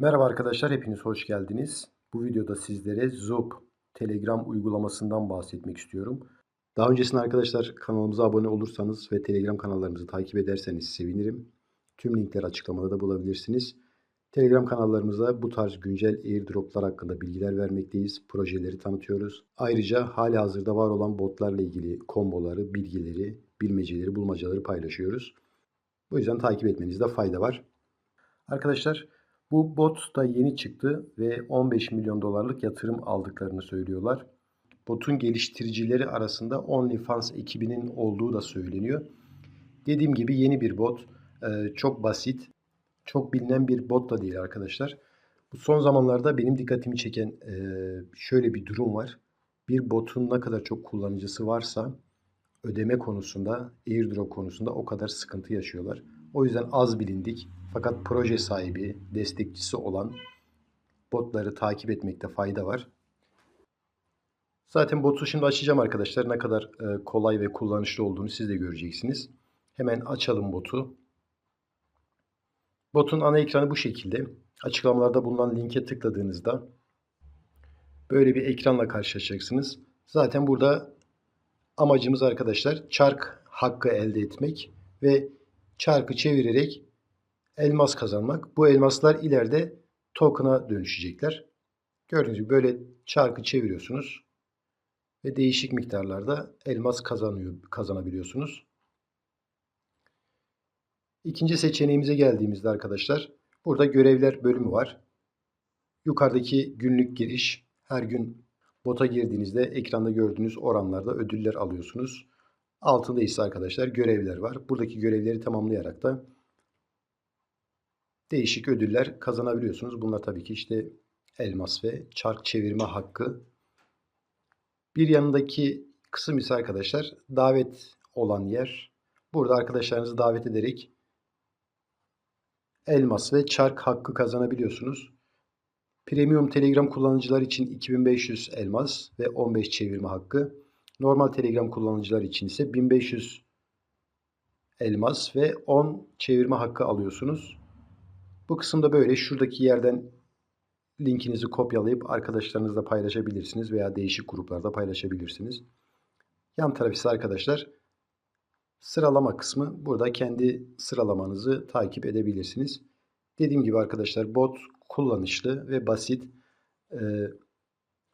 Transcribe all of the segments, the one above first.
Merhaba arkadaşlar, hepiniz hoş geldiniz. Bu videoda sizlere Zoop Telegram uygulamasından bahsetmek istiyorum. Daha öncesinde arkadaşlar kanalımıza abone olursanız ve Telegram kanallarımızı takip ederseniz sevinirim. Tüm linkleri açıklamada da bulabilirsiniz. Telegram kanallarımızda bu tarz güncel airdroplar hakkında bilgiler vermekteyiz. Projeleri tanıtıyoruz. Ayrıca hali hazırda var olan botlarla ilgili komboları, bilgileri, bilmeceleri, bulmacaları paylaşıyoruz. Bu yüzden takip etmenizde fayda var. Arkadaşlar bu bot da yeni çıktı ve 15 milyon dolarlık yatırım aldıklarını söylüyorlar. Botun geliştiricileri arasında OnlyFans ekibinin olduğu da söyleniyor. Dediğim gibi yeni bir bot. Ee, çok basit. Çok bilinen bir bot da değil arkadaşlar. Bu son zamanlarda benim dikkatimi çeken e, şöyle bir durum var. Bir botun ne kadar çok kullanıcısı varsa ödeme konusunda, airdrop konusunda o kadar sıkıntı yaşıyorlar. O yüzden az bilindik fakat proje sahibi, destekçisi olan botları takip etmekte fayda var. Zaten botu şimdi açacağım arkadaşlar. Ne kadar e, kolay ve kullanışlı olduğunu siz de göreceksiniz. Hemen açalım botu. Botun ana ekranı bu şekilde. Açıklamalarda bulunan linke tıkladığınızda böyle bir ekranla karşılaşacaksınız. Zaten burada amacımız arkadaşlar çark hakkı elde etmek ve çarkı çevirerek elmas kazanmak. Bu elmaslar ileride token'a dönüşecekler. Gördüğünüz gibi böyle çarkı çeviriyorsunuz ve değişik miktarlarda elmas kazanıyor, kazanabiliyorsunuz. İkinci seçeneğimize geldiğimizde arkadaşlar burada görevler bölümü var. Yukarıdaki günlük giriş her gün bota girdiğinizde ekranda gördüğünüz oranlarda ödüller alıyorsunuz. Altında ise arkadaşlar görevler var. Buradaki görevleri tamamlayarak da değişik ödüller kazanabiliyorsunuz. Bunlar tabii ki işte elmas ve çark çevirme hakkı. Bir yanındaki kısım ise arkadaşlar davet olan yer. Burada arkadaşlarınızı davet ederek elmas ve çark hakkı kazanabiliyorsunuz. Premium Telegram kullanıcılar için 2500 elmas ve 15 çevirme hakkı. Normal Telegram kullanıcılar için ise 1500 elmas ve 10 çevirme hakkı alıyorsunuz. Bu kısımda böyle şuradaki yerden linkinizi kopyalayıp arkadaşlarınızla paylaşabilirsiniz veya değişik gruplarda paylaşabilirsiniz. Yan taraf ise arkadaşlar sıralama kısmı. Burada kendi sıralamanızı takip edebilirsiniz. Dediğim gibi arkadaşlar bot kullanışlı ve basit.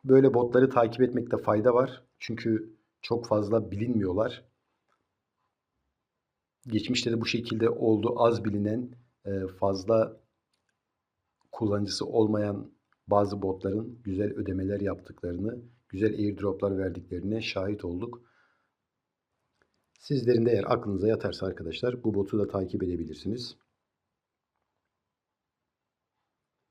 Böyle botları takip etmekte fayda var. Çünkü çok fazla bilinmiyorlar. Geçmişte de bu şekilde oldu. Az bilinen, fazla kullanıcısı olmayan bazı botların güzel ödemeler yaptıklarını, güzel airdroplar verdiklerine şahit olduk. Sizlerin de eğer aklınıza yatarsa arkadaşlar bu botu da takip edebilirsiniz.